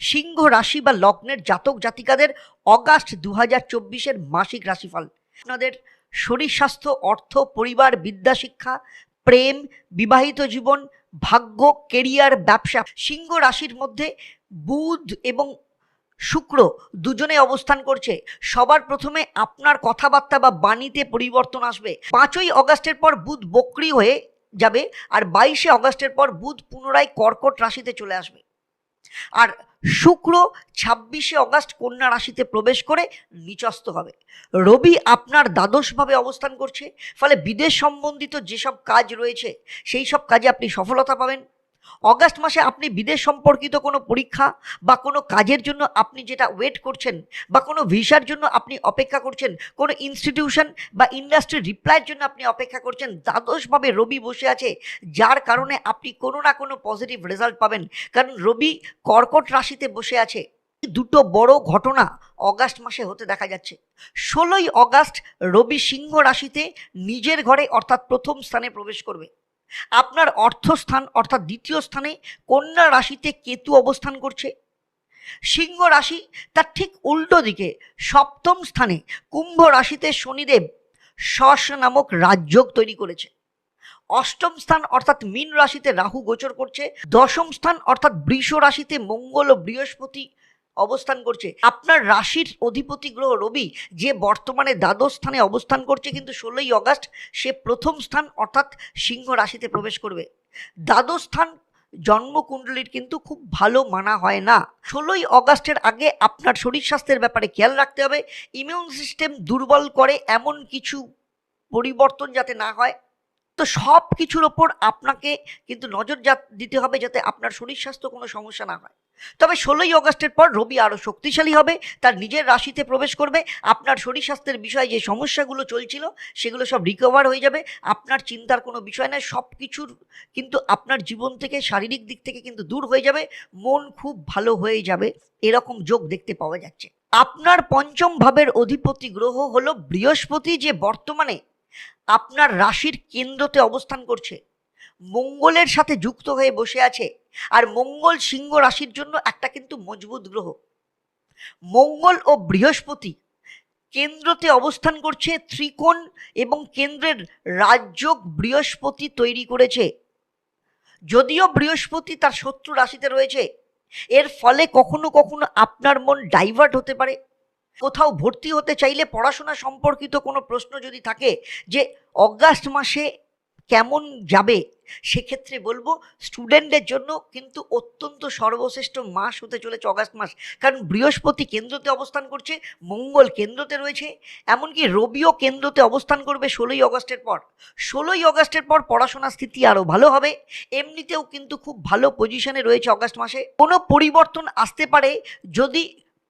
সিংহ রাশি বা লগ্নের জাতক জাতিকাদের অগাস্ট দু হাজার চব্বিশের মাসিক রাশিফল। আপনাদের শরীর স্বাস্থ্য, অর্থ, পরিবার, বিদ্যা, শিক্ষা, প্রেম, বিবাহিত জীবন, ভাগ্য, কেরিয়ার, ব্যবসা। সিংহ রাশির মধ্যে বুধ এবং শুক্র দুজনে অবস্থান করছে। সবার প্রথমে আপনার কথাবার্তা বা বাণীতে পরিবর্তন আসবে। পাঁচই অগাস্টের পর বুধ বক্রি হয়ে যাবে আর বাইশে অগাস্টের পর বুধ পুনরায় কর্কট রাশিতে চলে আসবে। আর শুক্র ছাব্বিশে অগাস্ট কন্যা রাশিতে প্রবেশ করে নিচস্ত হবে। রবি আপনার দ্বাদশভাবে অবস্থান করছে, ফলে বিদেশ সম্বন্ধিত যেসব কাজ রয়েছে সেই সব কাজে আপনি সফলতা পাবেন। অগাস্ট মাসে আপনি বিদেশ সম্পর্কিত কোনো পরীক্ষা বা কোনো কাজের জন্য আপনি যেটা ওয়েট করছেন বা কোনো ভিসার জন্য আপনি অপেক্ষা করছেন, কোনো ইনস্টিটিউশন বা ইন্ডাস্ট্রির রিপ্লাইয়ের জন্য আপনি অপেক্ষা করছেন, দ্বাদশভাবে রবি বসে আছে, যার কারণে আপনি কোনো না কোনো পজিটিভ রেজাল্ট পাবেন। কারণ রবি কর্কট রাশিতে বসে আছে। দুটো বড় ঘটনা অগাস্ট মাসে হতে দেখা যাচ্ছে। ষোলোই অগাস্ট রবি সিংহ রাশিতে নিজের ঘরে অর্থাৎ প্রথম স্থানে প্রবেশ করবে। আপনার অর্থস্থান অর্থাৎ দ্বিতীয় স্থানে কন্যা রাশিতে কেতু অবস্থান করছে। সিংহ রাশি তার ঠিক উল্টো দিকে সপ্তম স্থানে কুম্ভ রাশিতে শনিদেব শস নামক রাজযোগ তৈরি করেছে। অষ্টম স্থান অর্থাৎ মীন রাশিতে রাহু গোচর করছে। দশম স্থান অর্থাৎ বৃষ রাশিতে মঙ্গল ও বৃহস্পতি অবস্থান করছে। আপনার রাশির অধিপতি গ্রহ রবি যে বর্তমানে দ্বাদশ স্থানে অবস্থান করছে কিন্তু ষোলোই অগাস্ট সে প্রথম স্থান অর্থাৎ সিংহ রাশিতে প্রবেশ করবে। দ্বাদশ স্থান জন্মকুণ্ডলীর কিন্তু খুব ভালো মানা হয় না। ষোলোই অগাস্টের আগে আপনার শরীর স্বাস্থ্যের ব্যাপারে খেয়াল রাখতে হবে। ইমিউন সিস্টেম দুর্বল করে এমন কিছু পরিবর্তন যাতে না হয়। তো সব কিছুর ওপর আপনাকে কিন্তু নজর দিতে হবে যাতে আপনার শরীর স্বাস্থ্য কোনো সমস্যা না হয়। তবে ষোলোই অগস্টের পর রবি আরও শক্তিশালী হবে, তার নিজের রাশিতে প্রবেশ করবে, আপনার শরীর স্বাস্থ্যের বিষয়ে যে সমস্যাগুলো চলছিল সেগুলো সব রিকভার হয়ে যাবে, আপনার চিন্তার কোনো বিষয় নয়, সব কিছুর কিন্তু আপনার জীবন থেকে, শারীরিক দিক থেকে কিন্তু দূর হয়ে যাবে, মন খুব ভালো হয়ে যাবে, এরকম যোগ দেখতে পাওয়া যাচ্ছে। আপনার পঞ্চম ভাবের অধিপতি গ্রহ হলো বৃহস্পতি, যে বর্তমানে আপনার রাশির কেন্দ্রতে অবস্থান করছে। মঙ্গলের সাথে যুক্ত হয়ে বসে আছে। আর মঙ্গল সিংহ রাশির জন্য একটা কিন্তু মজবুত গ্রহ। মঙ্গল ও বৃহস্পতি কেন্দ্রতে অবস্থান করছে ত্রিকোণ এবং কেন্দ্রের রাজযোগ বৃহস্পতি তৈরি করেছে। যদিও বৃহস্পতি তার শত্রু রাশিতে রয়েছে, এর ফলে কখনো কখনো আপনার মন ডাইভার্ট হতে পারে। কোথাও ভর্তি হতে চাইলে পড়াশোনা সম্পর্কিত কোনো প্রশ্ন যদি থাকে যে অগাস্ট মাসে কেমন যাবে, সেক্ষেত্রে বলব স্টুডেন্টদের জন্য কিন্তু অত্যন্ত সর্বশ্রেষ্ঠ মাস হতে চলেছে অগাস্ট মাস। কারণ বৃহস্পতি কেন্দ্রতে অবস্থান করছে, মঙ্গল কেন্দ্রতে রয়েছে, এমনকি রবিও কেন্দ্রতে অবস্থান করবে ষোলোই অগস্টের পর। ষোলোই অগস্টের পর পড়াশোনার স্থিতি আরও ভালো হবে, এমনিতেও কিন্তু খুব ভালো পজিশনে রয়েছে অগাস্ট মাসে। কোনো পরিবর্তন আসতে পারে যদি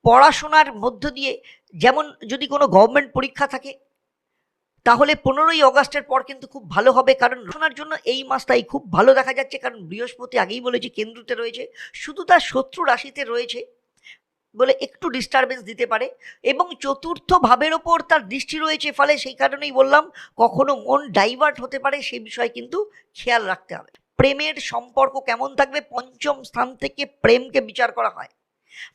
পড়াশোনার মধ্য দিয়ে যেমন যদি কোনো গভর্নমেন্ট পরীক্ষা থাকে, তাহলে পনেরোই অগাস্টের পর কিন্তু খুব ভালো হবে। কারণ পড়াশোনার জন্য এই মাসটাই খুব ভালো দেখা যাচ্ছে। কারণ বৃহস্পতি আগেই বলেছি কেন্দ্রতে রয়েছে। শুধু তার শত্রু রাশিতে রয়েছে বলে একটু ডিস্টারবেন্স দিতে পারে এবং চতুর্থ ভাবের ওপর তার দৃষ্টি রয়েছে। ফলে সেই কারণেই বললাম, কখনো মন ডাইভার্ট হতে পারে সে বিষয়ে কিন্তু খেয়াল রাখতে হবে। প্রেমের সম্পর্ক কেমন থাকবে? পঞ্চম স্থান থেকে প্রেমকে বিচার করা হয়।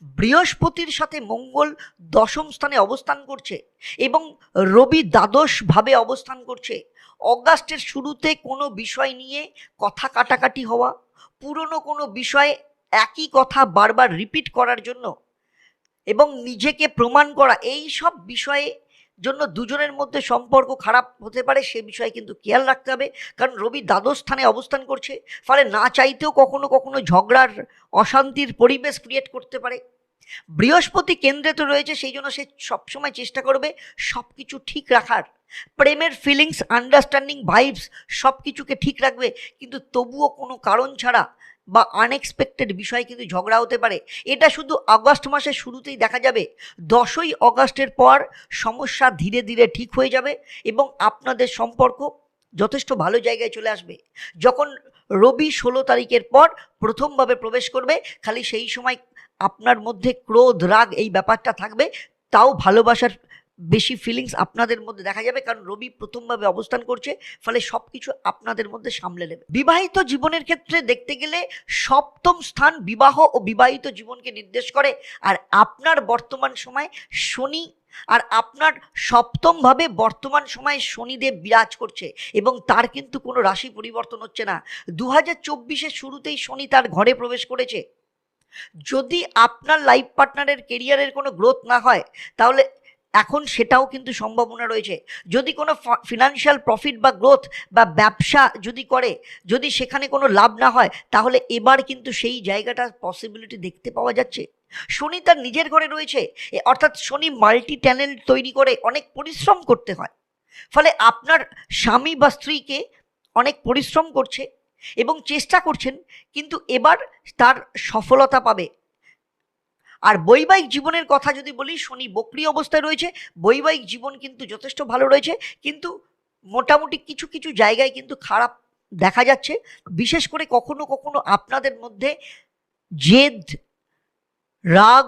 বৃহস্পতির সাথে মঙ্গল দশম স্থানে অবস্থান করছে এবং রবি দ্বাদশভাবে অবস্থান করছে। অগাস্টের শুরুতে কোনো বিষয় নিয়ে কথা কাটাকাটি হওয়া, পুরনো কোনো বিষয়ে একই কথা বারবার রিপিট করার জন্য এবং নিজেকে প্রমাণ করা, এই সব বিষয়ে জন্য দুজনের মধ্যে সম্পর্ক খারাপ হতে পারে সে বিষয়ে কিন্তু খেয়াল রাখতে হবে। কারণ রবি দ্বাদশ স্থানে অবস্থান করছে, ফলে না চাইতেও কখনো কখনো ঝগড়ার অশান্তির পরিবেশ ক্রিয়েট করতে পারে। বৃহস্পতি কেন্দ্রে তো রয়েছে, সেই জন্য সে সবসময় চেষ্টা করবে সব কিছু ঠিক রাখার। প্রেমের ফিলিংস আন্ডারস্ট্যান্ডিং ভাইবস সব কিছুকে ঠিক রাখবে, কিন্তু তবুও কোনো কারণ ছাড়া বা আনএক্সপেক্টেড বিষয় কিন্তু ঝগড়া হতে পারে। এটা শুধু আগস্ট মাসের শুরুতেই দেখা যাবে। দশই অগাস্টের পর সমস্যা ধীরে ধীরে ঠিক হয়ে যাবে এবং আপনাদের সম্পর্ক যথেষ্ট ভালো জায়গায় চলে আসবে। যখন রবি ষোলো তারিখের পর প্রথমভাবে প্রবেশ করবে, খালি সেই সময় আপনার মধ্যে ক্রোধ, রাগ এই ব্যাপারটা থাকবে। তাও ভালোবাসার বেশি ফিলিংস আপনাদের মধ্যে দেখা যাবে, কারণ রবি প্রথমভাবে অবস্থান করছে, ফলে সব কিছু আপনাদের মধ্যে সামলে নেবে। বিবাহিত জীবনের ক্ষেত্রে দেখতে গেলে সপ্তম স্থান বিবাহ ও বিবাহিত জীবনকে নির্দেশ করে, আর আপনার বর্তমান সময় শনি, আর আপনার সপ্তমভাবে বর্তমান সময়ে শনিদেব বিরাজ করছে, এবং তার কিন্তু কোনো রাশি পরিবর্তন হচ্ছে না। দু হাজার শুরুতেই শনি তার ঘরে প্রবেশ করেছে। যদি আপনার লাইফ পার্টনারের কেরিয়ারের কোনো গ্রোথ না হয়, তাহলে এখন সেটাও কিন্তু সম্ভাবনা রয়েছে। যদি কোনো ফিনান্সিয়াল প্রফিট বা গ্রোথ বা ব্যবসা যদি করে, যদি সেখানে কোনো লাভ না হয়, তাহলে এবার কিন্তু সেই জায়গাটা পসিবিলিটি দেখতে পাওয়া যাচ্ছে। শনি তার নিজের ঘরে রয়েছে অর্থাৎ শনি মাল্টি ট্যালেন্ট তৈরি করে অনেক পরিশ্রম করতে হয়। ফলে আপনার স্বামী বা স্ত্রীকে অনেক পরিশ্রম করছে এবং চেষ্টা করছেন, কিন্তু এবার তার সফলতা পাবে। আর বৈবাহিক জীবনের কথা যদি বলি, শনি বক্রি অবস্থায় রয়েছে। বৈবাহিক জীবন কিন্তু যথেষ্ট ভালো রয়েছে। কিন্তু মোটামুটি কিছু কিছু জায়গায় কিন্তু খারাপ দেখা যাচ্ছে। বিশেষ করে কখনো কখনো আপনাদের মধ্যে জেদ, রাগ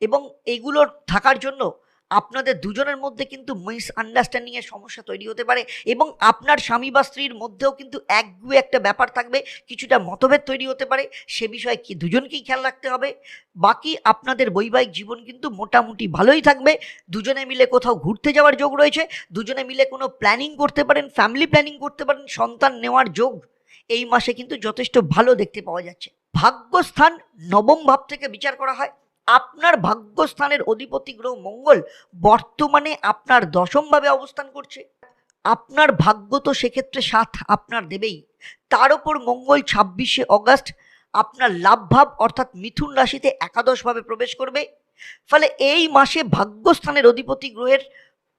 এবং এগুলোর থাকার জন্য আপনাদের দুজনের মধ্যে কিন্তু মিস আন্ডারস্ট্যান্ডিংয়ের সমস্যা তৈরি হতে পারে এবং আপনার স্বামী বা স্ত্রীর মধ্যেও কিন্তু একগুয়ে একটা ব্যাপার থাকবে, কিছুটা মতভেদ তৈরি হতে পারে, সে বিষয়ে কি, দুজনকেই খেয়াল রাখতে হবে। বাকি আপনাদের বৈবাহিক জীবন কিন্তু মোটামুটি ভালোই থাকবে, দুজনে মিলে কোথাও ঘুরতে যাওয়ার যোগ রয়েছে, দুজনে মিলে কোনো প্ল্যানিং করতে পারেন ফ্যামিলি প্ল্যানিং করতে পারেন, সন্তান নেওয়ার যোগ এই মাসে কিন্তু যথেষ্ট ভালো দেখতে পাওয়া যাচ্ছে। ভাগ্যস্থান নবম ভাব থেকে বিচার করা হয়। আপনার ভাগ্যস্থানের অধিপতি গ্রহ মঙ্গল বর্তমানে আপনার দশমভাবে অবস্থান করছে। আপনার ভাগ্য তো সেক্ষেত্রে সাথ আপনার দেবেই। তার ওপর মঙ্গল ছাব্বিশে অগস্ট আপনার লাভ ভাব অর্থাৎ মিথুন রাশিতে একাদশভাবে প্রবেশ করবে। ফলে এই মাসে ভাগ্যস্থানের অধিপতি গ্রহের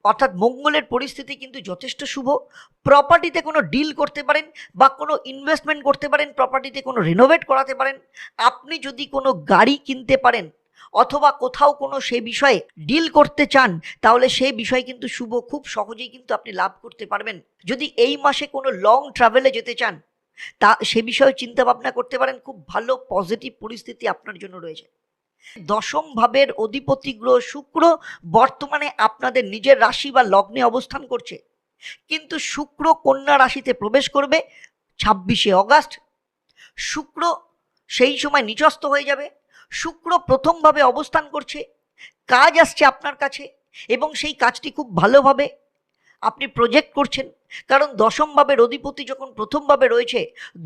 অর্থাৎ মঙ্গলের পরিস্থিতি কিন্তু যথেষ্ট শুভ। প্রপার্টিতে কোনো ডিল করতে পারেন বা কোনো ইনভেস্টমেন্ট করতে পারেন প্রপার্টিতে কোনো রিনোভেট করাতে পারেন। আপনি যদি কোনো গাড়ি কিনতে পারেন অথবা কোথাও কোনো সে বিষয়ে ডিল করতে চান, তাহলে সেই বিষয় কিন্তু শুভ। খুব সহজেই কিন্তু আপনি লাভ করতে পারবেন। যদি এই মাসে কোনো লং ট্রাভেলে যেতে চান, তা সে বিষয়ে চিন্তা ভাবনা করতে পারেন, খুব ভালো পজিটিভ পরিস্থিতি আপনার জন্য রয়েছে। দশম ভাবের অধিপতি গ্রহ শুক্র বর্তমানে আপনাদের নিজের রাশি বা লগ্নে অবস্থান করছে। কিন্তু শুক্র কন্যা রাশিতে প্রবেশ করবে ছাব্বিশে অগাস্ট। শুক্র সেই সময় নিচস্ত হয়ে যাবে। শুক্র প্রথমভাবে অবস্থান করছে, কাজ আসছে আপনার কাছে এবং সেই কাজটি খুব ভালোভাবে আপনি প্রজেক্ট করছেন। কারণ দশম ভাবের অধিপতি যখন প্রথমভাবে রয়েছে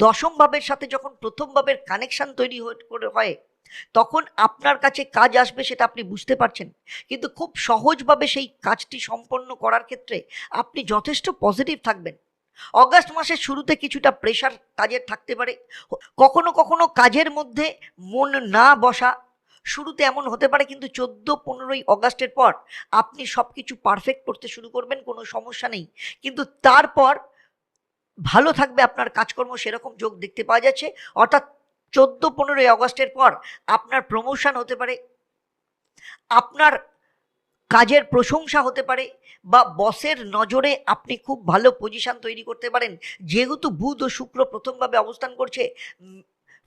দশম ভাবের সাথে যখন প্রথম ভাবের কানেকশন তৈরি হয় তখন আপনার কাছে কাজ আসবে সেটা আপনি বুঝতে পারছেন। কিন্তু খুব সহজভাবে সেই কাজটি সম্পন্ন করার ক্ষেত্রে আপনি যথেষ্ট পজিটিভ থাকবেন। অগাস্ট মাসের শুরুতে কিছুটা প্রেশার কাজের থাকতে পারে। কখনো কখনো কাজের মধ্যে মন না বসা শুরুতে এমন হতে পারে, কিন্তু চোদ্দ পনেরোই অগাস্টের পর আপনি সব কিছু পারফেক্ট করতে শুরু করবেন, কোনো সমস্যা নেই। কিন্তু তারপর ভালো থাকবে আপনার কাজকর্ম, সেরকম যোগ দেখতে পাওয়া যাচ্ছে। অর্থাৎ চোদ্দ পনেরোই অগস্টের পর আপনার প্রমোশন হতে পারে, আপনার কাজের প্রশংসা হতে পারে বা বসের নজরে আপনি খুব ভালো পজিশন তৈরি করতে পারেন। যেহেতু বুধ ও শুক্র প্রথমভাবে অবস্থান করছে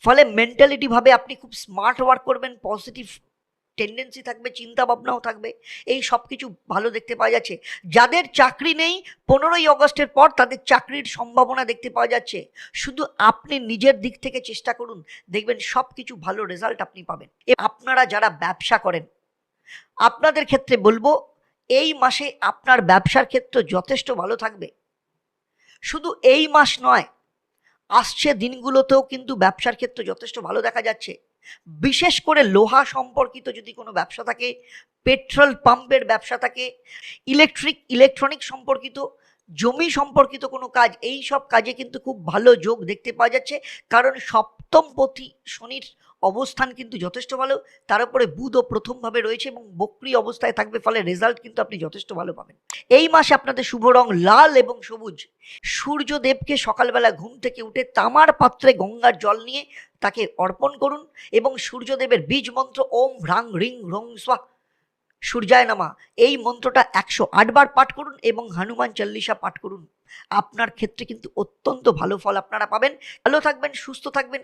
ফলে মেন্টালিটিভাবে আপনি খুব স্মার্ট ওয়ার্ক করবেন পজিটিভ টেন্ডেন্সি থাকবে চিন্তা ভাবনাও থাকবে। এই সব কিছু ভালো দেখতে পাওয়া যাচ্ছে। যাদের চাকরি নেই, পনেরোই অগস্টের পর তাদের চাকরির সম্ভাবনা দেখতে পাওয়া যাচ্ছে। শুধু আপনি নিজের দিক থেকে চেষ্টা করুন, দেখবেন সব কিছু ভালো রেজাল্ট আপনি পাবেন। আপনারা যারা ব্যবসা করেন, আপনাদের ক্ষেত্রে বলব এই মাসে আপনার ব্যবসার ক্ষেত্র যথেষ্ট ভালো থাকবে। শুধু এই মাস নয়, আসছে দিনগুলোতেও কিন্তু ব্যবসার ক্ষেত্র যথেষ্ট ভালো দেখা যাচ্ছে। বিশেষ করে লোহা সম্পর্কিত যদি কোনো ব্যবসা থাকে, পেট্রোল পাম্পের ব্যবসা থাকে, ইলেকট্রিক, ইলেকট্রনিক সম্পর্কিত, জমি সম্পর্কিত কোনো কাজ, এই সব কাজে কিন্তু খুব ভালো যোগ দেখতে পাওয়া যাচ্ছে। কারণ সপ্তম পথি শনির অবস্থান কিন্তু যথেষ্ট ভালো। তার উপরে বুধও প্রথমভাবে রয়েছে এবং বক্রি অবস্থায় থাকবে, ফলে রেজাল্ট কিন্তু আপনি যথেষ্ট ভালো পাবেন। এই মাসে আপনাদের শুভ রং লাল এবং সবুজ। সূর্যদেবকে সকালবেলা ঘুম থেকে উঠে তামার পাত্রে গঙ্গার জল নিয়ে তাকে অর্পণ করুন এবং সূর্যদেবের বীজ মন্ত্র ওম ভ্রাং রিং রং স্বা সূর্যায় নামা, এই মন্ত্রটা একশো আটবার পাঠ করুন এবং হনুমান চল্লিশা পাঠ করুন। আপনার ক্ষেত্রে কিন্তু অত্যন্ত ভালো ফল আপনারা পাবেন। ভালো থাকবেন, সুস্থ থাকবেন